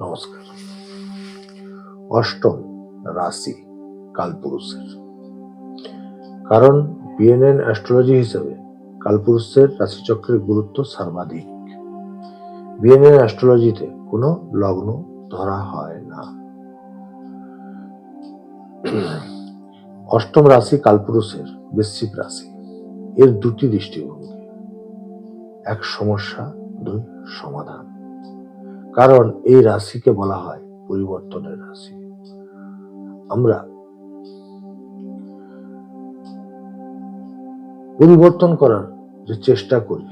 নমস্কার। অষ্টম রাশি কালপুরুষের। কারণ বিএনএন অ্যাস্ট্রোলজি হিসেবে কালপুরুষের রাশিচক্রের গুরুত্ব সর্বাধিক। বিএনএন অ্যাস্ট্রোলজিতে কোনো লগ্ন ধরা হয় না। অষ্টম রাশি কালপুরুষের বৃশ্চিক রাশি। এর দুটি দৃষ্টিভঙ্গি। এক সমস্যা, দুই সমাধান। কারণ এই রাশিকে বলা হয় পরিবর্তনের রাশি। আমরা পরিবর্তন করার যে চেষ্টা করি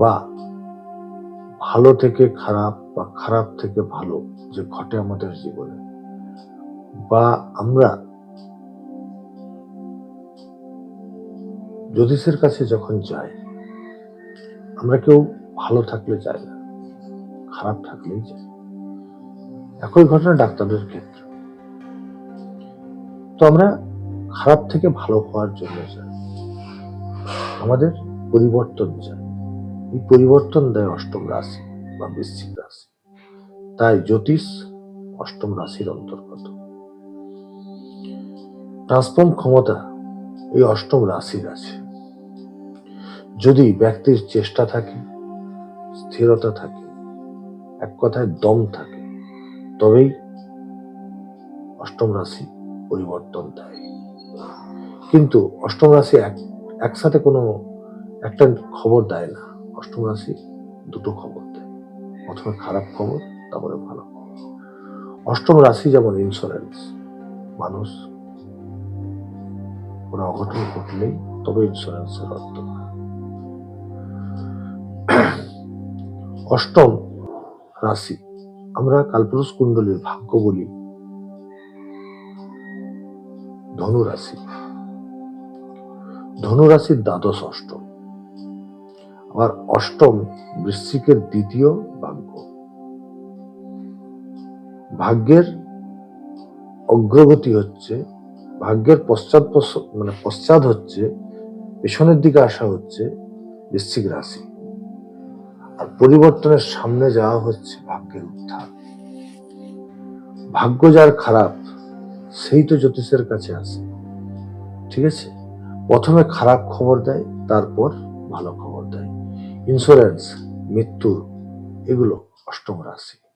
বা ভালো থেকে খারাপ বা খারাপ থেকে ভালো যে ঘটে আমাদের জীবনে বা আমরা জ্যোতিষের কাছে যখন যাই, আমরা কেউ ভালো থাকলে যাই না। খারাপ থাকলেই যায়। একই ঘটনা ডাক্তারদের ক্ষেত্রে। তো আমরা খারাপ থেকে ভালো হওয়ার জন্য যাই। আমাদের পরিবর্তন চাই এই পরিবর্তন দেয় অষ্টম রাশি বা বৃশ্চিক রাশি। তাই জ্যোতিষ অষ্টম রাশির অন্তর্গত। ট্রান্সফর্ম ক্ষমতা এই অষ্টম রাশির আছে। যদি ব্যক্তির চেষ্টা থাকে, স্থিরতা থাকে এক কথায় দম থাকে। তবেই অষ্টম রাশি পরিবর্তন দেয়। কিন্তু অষ্টম রাশি এক, একসাথে কোনো একটা খবর দেয় না। অষ্টম রাশি দুটো খবর দেয়। প্রথমে খারাপ খবর, তারপরে ভালো খবর। অষ্টম রাশি যেমন ইন্স্যুরেন্স মানুষ কোনো অঘটন ঘটলেই তবে ইন্স্যুরেন্সের অর্থ অষ্টম রাশি। আমরা কালপুরুষ কুণ্ডলীর ভাগ্য বলি। ধনু রাশি ধনু রাশির দ্বাদশ অষ্টম। আবার অষ্টম বৃশ্চিকের দ্বিতীয় ভাগ্য। ভাগ্যের অগ্রগতি হচ্ছে, ভাগ্যের পশ্চাৎ মানে পশ্চাৎ হচ্ছে, পেছনের দিকে আসা হচ্ছে বৃশ্চিক রাশি। আর পরিবর্তনের সামনে যাওয়া হচ্ছে ভাগ্যের উত্থান। ভাগ্য যার খারাপ, সেই তো জ্যোতিষের কাছে আসে ঠিক আছে? প্রথমে খারাপ খবর দেয়, তারপর ভালো খবর দেয়। ইন্স্যুরেন্স, মৃত্যু, এগুলো অষ্টম রাশি।